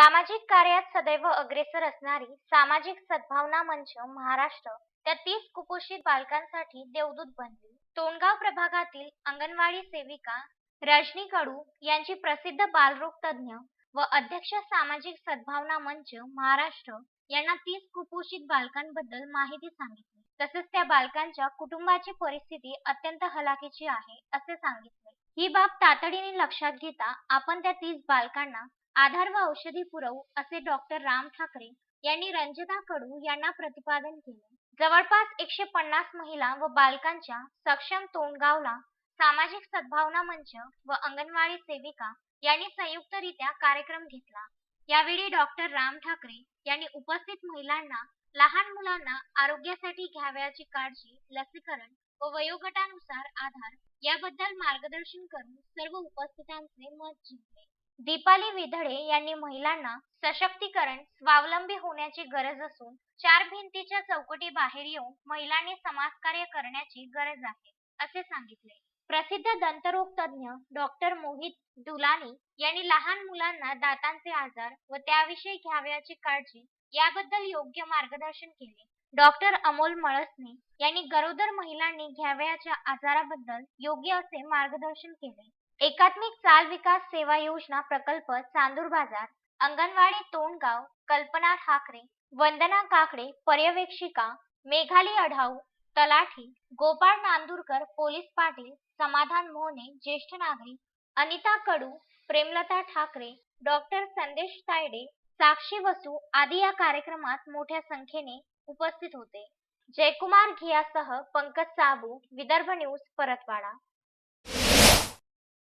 सामाजिक कार्यात सदैव अग्रेसर असणारी सामाजिक सद्भावना मंच महाराष्ट्र त्या तीस कुपोषित बालकांसाठी देवदूत बनली. तोंडगाव प्रभागातील अंगणवाडी सेविका रजनी कडू यांची प्रसिद्ध बालरोग तज्ज्ञ व अध्यक्ष सामाजिक सद्भावना मंच महाराष्ट्र यांना तीस कुपोषित बालकांबद्दल माहिती सांगितली. तसेच त्या बालकांच्या कुटुंबाची परिस्थिती अत्यंत हलाखीची आहे असे सांगितले. ही बाब तातडीने लक्षात घेता आपण त्या तीस बालकांना आधार व औषधी पुरवू असे डॉक्टर राम ठाकरे यांनी रंजिता कडू यांना प्रतिपादन केले. जवळपास एकशे पन्नास महिला व बालकांच्या सक्षम तोंडगावला सामाजिक सद्भावना मंच व अंगणवाडी सेविका यांनी संयुक्तरित्या कार्यक्रम घेतला. यावेळी डॉक्टर राम ठाकरे यांनी उपस्थित महिलांना लहान मुलांना आरोग्यासाठी घ्यावयाची काळजी लसीकरण व वयोगटानुसार आधार याबद्दल मार्गदर्शन करून सर्व उपस्थितांचे मत जिंकले. दीपाली विधडे यांनी महिलांना सशक्तीकरण स्वावलंबी होण्याची गरज असून चार भिंतीच्या चौकटी बाहेर येऊन महिलांनी समाजकार्य करण्याची गरज आहे असे सांगितले. प्रसिद्ध दंतरोग तज्ज्ञ डॉक्टर मोहित दुलानी यांनी लहान मुलांना दातांचे आजार व त्याविषयी घ्यावयाची काळजी याबद्दल योग्य मार्गदर्शन केले. डॉक्टर अमोल मळसने यांनी गरोदर महिलांनी घ्यावयाच्या आजाराबद्दल योग्य असे मार्गदर्शन केले. एकात्मिक चाल विकास सेवा योजना प्रकल्प चांदूर बाजार अंगणवाडी तोंडगाव कल्पना ठाकरे वंदना काकडे पर्यवेक्षिका मेघाली अढाऊ तलाठी गोपाळ नांदूरकर पोलीस पाटील समाधान मोहने ज्येष्ठ नागरिक अनिता कडू प्रेमलता ठाकरे डॉक्टर संदेश तायडे साक्षी वसू आदी या कार्यक्रमात मोठ्या संख्येने उपस्थित होते. जयकुमार घियासह पंकज साबू विदर्भ न्यूज परतवाडा.